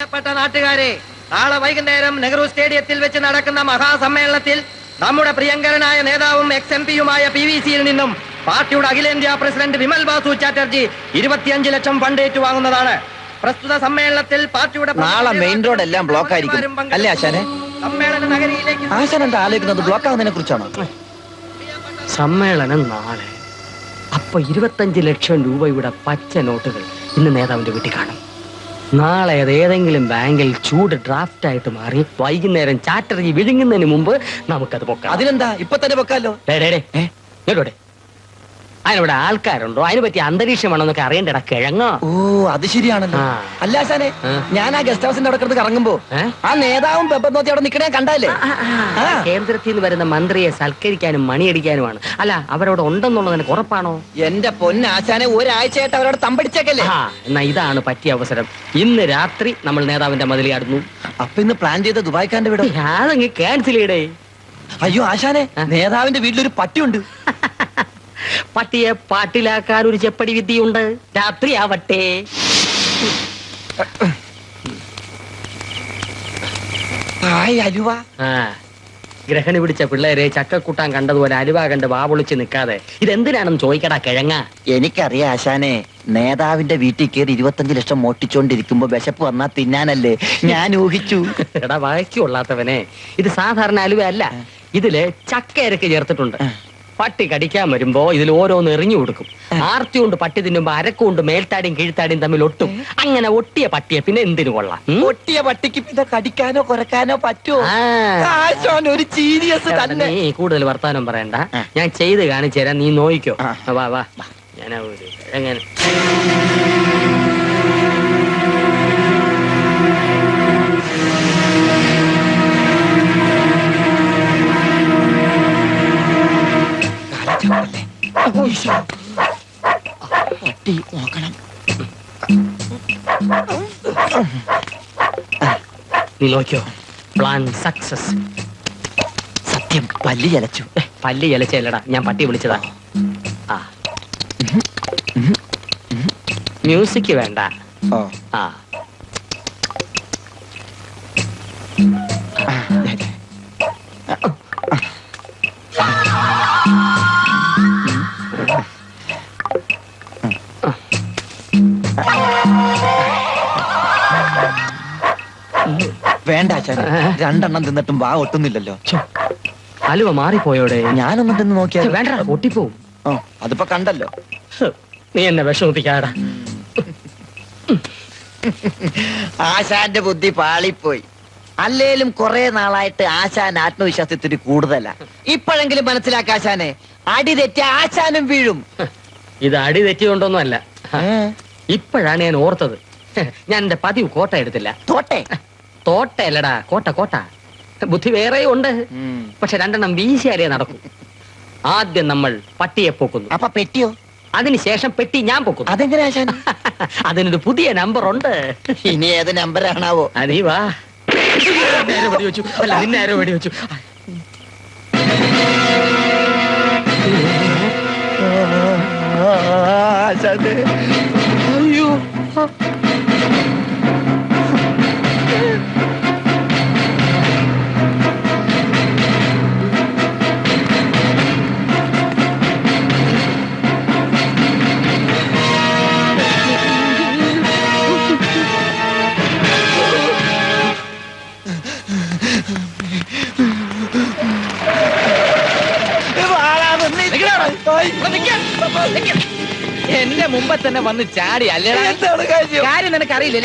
പ്രിയപ്പെട്ട നാട്ടുകാരെ നാളെ വൈകുന്നേരം നെഹ്റു സ്റ്റേഡിയത്തിൽ വെച്ച് നടക്കുന്ന മഹാസമ്മേളനത്തിൽ നമ്മുടെ പ്രിയങ്കരനായ നേതാവും എക്സ് എം പിയുമായ പി വി സിയിൽ നിന്നും പാർട്ടിയുടെ അഖിലേന്ത്യാ പ്രസിഡന്റ് വിമൽ ബാസു ചാറ്റർജി ഇരുപത്തിയഞ്ച് ലക്ഷം ഫണ്ട് ഏറ്റുവാങ്ങുന്നതാണ്. പ്രസ്തുത സമ്മേളനത്തിൽ പാർട്ടിയുടെ നാളെ മെയിൻ റോഡ് എല്ലാം ബ്ലോക്ക് ആയിരിക്കും. അല്ലേ ആശാനെ? സമ്മേളന നഗരിയിലേക്ക് ആശാൻ എന്താ ആലോചിക്കുന്നത്? ബ്ലോക്ക് ആകുന്നതിനെ കുറിച്ചാണോ? സമ്മേളനം നാളെ. അപ്പൊ ഇരുപത്തഞ്ച് ലക്ഷം രൂപയുടെ പച്ച നോട്ടുകൾ ഇന്ന് നേതാവിന്റെ വീട്ടിൽ കാണും. നാളെ അത് ഏതെങ്കിലും ബാങ്കിൽ ചൂട് ഡ്രാഫ്റ്റ് ആയിട്ട് മാറി വൈകുന്നേരം ചാറ്റർജി വിഴുങ്ങുന്നതിന് മുമ്പ് നമുക്കത് പൊക്കാം അതിനെന്താ ഇപ്പൊ തന്നെ പൊക്കാലോ ഡേ, ഡേ, ഡേ. വാ. അതിനിവിടെ ആൾക്കാരുണ്ടോ? അതിനെ പറ്റി അന്തരീക്ഷം വേണമെന്നൊക്കെ അറിയണ്ടടാ കിഴങ്ങോ? ഓ അത് ശരിയാണല്ലോ. അല്ല സാനെ ഞാൻ ആ ഗസ്റ്റ് ഹൗസിന്റെ അവിടെ കിടന്ന് കറങ്ങുമ്പോ ആ നേതാവും നോക്കി അവിടെ നിക്കണേ കണ്ടല്ലേ. കേന്ദ്രത്തിൽ നിന്ന് വരുന്ന മന്ത്രിയെ സൽക്കരിക്കാനും മണിയടിക്കാനുമാണ്. അല്ല അവരവിടെ ഉണ്ടെന്നുള്ളത് എനിക്ക് ഉറപ്പാണോ? എന്റെ പൊന്നാശാനെ ഒരാഴ്ചയായിട്ട് അവരോട് തമ്പടിച്ചേക്കല്ലേ? എന്നാ ഇതാണ് പറ്റിയ അവസരം. ഇന്ന് രാത്രി നമ്മൾ നേതാവിന്റെ മതിലിയാടുന്നു അപ്പൊ ഇന്ന് പ്ലാൻ ചെയ്ത ദുബായ്ക്കാന്റെ വീട്? അതങ്ങ് ക്യാൻസൽ ചെയ്യടേ. അയ്യോ ആശാനെ. നേതാവിന്റെ വീട്ടിലൊരു പട്ടിയുണ്ട്. പട്ടിയെ പാട്ടിലാക്കാൻ ഒരു ചെപ്പടി വിദ്യയുണ്ട്. രാത്രിയാവട്ടെ അലുവ. ആ ഗ്രഹണി പിടിച്ച പിള്ളേരെ ചക്കക്കൂട്ടാൻ കണ്ടതുപോലെ അലുവ കണ്ട് വാവൊളിച്ച് നിൽക്കാതെ. ഇതെന്തിനാണെന്ന് ചോദിക്കടാ കിഴങ്ങ. എനിക്കറിയാം ആശാനെ നേതാവിന്റെ വീട്ടിൽ കയറി ഇരുപത്തഞ്ച് ലക്ഷം മോട്ടിച്ചോണ്ടിരിക്കുമ്പോ വിശപ്പ് വന്നാ തിന്നാനല്ലേ? ഞാൻ ഊഹിച്ചു. എടാ വായിച്ചു കൊള്ളാത്തവനെ. ഇത് സാധാരണ അലുവ അല്ല. ഇതിൽ ചക്കയരക്ക് ചേർത്തിട്ടുണ്ട്. പട്ടി കടിക്കാൻ വരുമ്പോ ഇതിൽ ഓരോന്ന് എറിഞ്ഞു കൊടുക്കും. ആർത്തി കൊണ്ട് പട്ടി തിന്നുമ്പോ അരക്കുകൊണ്ട് മേൽത്താടിയും കീഴ്ത്താടിയും തമ്മിൽ ഒട്ടും. അങ്ങനെ ഒട്ടിയ പട്ടിയെ പിന്നെ എന്തിനു കൊള്ളാം? ഒട്ടിയ പട്ടിക്ക് പിന്നെ കടിക്കാനോ കുറക്കാനോ പറ്റുമോ ഒരു സീരിയസ് തന്നെ. നീ കൂടുതൽ വർത്താനം പറയണ്ട. ഞാൻ ചെയ്ത് കാണിച്ചു തരാം നീ നോയിക്കോ. വാ വാ. ഞാൻ ഒരു പട്ടി നോക്കണം നീ നോക്കിയോ പ്ലാൻ സക്സസ് സത്യം പല്ലി ചലച്ചു പല്ലി ചലച്ചല്ലടാ ഞാൻ പട്ടി വിളിച്ചതാ. ആ. മ്യൂസിക് വേണ്ട. ആ. വേണ്ട രണ്ടെണ്ണം തിന്നിട്ടും വാ ഒട്ടുന്നില്ലല്ലോ. അലുവ മാറിപ്പോയോടെ. ഞാനൊന്നും തിന്ന് നോക്കിയാൽ നോക്കിയാ വേണ്ട ഒട്ടിപ്പോവും ഓ അതിപ്പോ കണ്ടല്ലോ. നീ എന്നെ വിഷമിപ്പിക്കാടാ. ആശാന്റെ ബുദ്ധി പാളിപ്പോയി. അല്ലേലും കുറെ നാളായിട്ട് ആശാൻ ആത്മവിശ്വാസത്തിന് കൂടുതലാ. ഇപ്പോഴെങ്കിലും മനസ്സിലാക്ക ആശാനെ അടി തെറ്റി ആശാനും വീഴും. ഇത് അടി തെറ്റിയോണ്ടൊന്നും അല്ല ഇപ്പോഴാണ് ഞാൻ ഓർത്തത്. ഞാൻ എന്റെ പതിവ് കോട്ട എടുത്തില്ല. തോട്ടെ? തോട്ടയല്ലടാ കോട്ട കോട്ട. ബുദ്ധി വേറെ ഉണ്ട്. പക്ഷെ രണ്ടെണ്ണം വീശിയാലേ നടക്കും. ആദ്യം നമ്മൾ പട്ടിയെ പോക്കുന്നു. അപ്പൊ പെട്ടിയോ? അതിനുശേഷം പെട്ടി ഞാൻ പോക്കുന്നു. അതെങ്ങനെയാ അതിനൊരു പുതിയ നമ്പർ ഉണ്ട്. ഇനി ഏത് നമ്പറാണാവോ അതീ വാ. വെച്ചു. വെടിവെച്ചു അല്ല നിന്നെ ആരോ വെടിവെച്ചു അയ്യോ. എന്റെ മുമ്പേ തന്നെ വന്ന് ചാടി അല്ലേ? കാര്യം നിനക്ക് അറിയില്ലേ